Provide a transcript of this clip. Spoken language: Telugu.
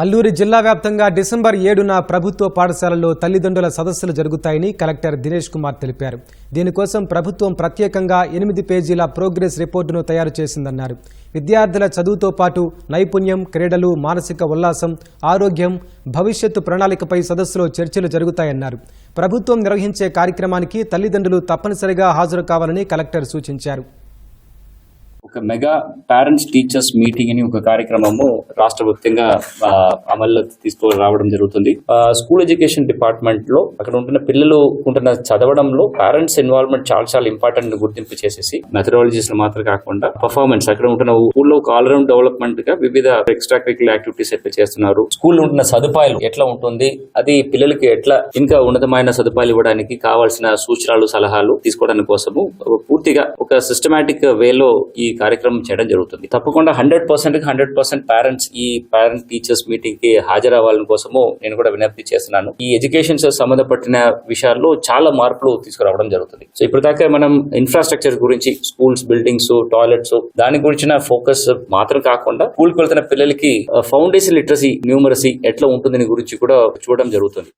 అల్లూరి జిల్లా వ్యాప్తంగా డిసెంబర్ ఏడున ప్రభుత్వ పాఠశాలల్లో తల్లిదండ్రుల సదస్సులు జరుగుతాయని కలెక్టర్ దినేష్ కుమార్ తెలిపారు. దీనికోసం ప్రభుత్వం ప్రత్యేకంగా ఎనిమిది పేజీల ప్రోగ్రెస్ రిపోర్టును తయారు చేసిందన్నారు. విద్యార్థుల చదువుతో పాటు నైపుణ్యం క్రీడలు మానసిక ఉల్లాసం ఆరోగ్యం భవిష్యత్తు ప్రణాళికపై సదస్సులో చర్చలు జరుగుతాయన్నారు. ప్రభుత్వం నిర్వహించే కార్యక్రమానికి తల్లిదండ్రులు తప్పనిసరిగా హాజరు కావాలని కలెక్టర్ సూచించారు. ఒక మెగా పేరెంట్స్ టీచర్స్ మీటింగ్ అని ఒక కార్యక్రమము రాష్ట్ర వ్యాప్తంగా అమల్లో తీసుకు రావడం జరుగుతుంది. స్కూల్ ఎడ్యుకేషన్ డిపార్ట్మెంట్లో అక్కడ ఉంటున్న పిల్లలు ఉంటున్న చదవడంలో పేరెంట్స్ ఇన్వాల్వ్మెంట్ చాలా చాలా ఇంపార్టెంట్ గుర్తింపు చేసేసి మెథడాలజీస్ మాత్రం కాకుండా పర్ఫార్మెన్స్ అక్కడ ఉంటున్న స్కూల్లో ఒక ఆల్రౌండ్ డెవలప్మెంట్గా వివిధ ఎక్స్ట్రా కరికులర్ యాక్టివిటీస్ ఎట్లా చేస్తున్నారు స్కూల్ ఉంటున్న సదుపాయాలు ఎట్లా ఉంటుంది? అది పిల్లలకి ఎట్లా ఇంకా ఉన్నతమైన సదుపాయాలు ఇవ్వడానికి కావాల్సిన సూచనలు సలహాలు తీసుకోవడానికి కోసము పూర్తిగా ఒక సిస్టమేటిక్ వేలో ఈ కార్యక్రమం చేయడం జరుగుతుంది. తప్పకుండా hundred percent hundred percent parents ఈ పేరెంట్ టీచర్స్ మీటింగ్కి హాజరవ్వాలని కోసము నేను కూడా విజ్ఞప్తి చేస్తున్నాను. ఈ ఎడ్యుకేషన్ సంబంధపట్టిన విషయాల్లో చాలా మార్పులు తీసుకురావడం జరుగుతుంది. సో ఇప్పటిదాకా దాకా మనం ఇన్ఫ్రాస్ట్రక్చర్ గురించి స్కూల్స్ బిల్డింగ్స్ టాయిలెట్స్ దాని గురించిన ఫోకస్ మాత్రం కాకుండా స్కూల్కి వెళ్తున్న పిల్లలకి ఫౌండేషన్ లిటరసీ న్యూమరసీ ఎట్లా ఉంటుందని గురించి కూడా చూడడం జరుగుతుంది.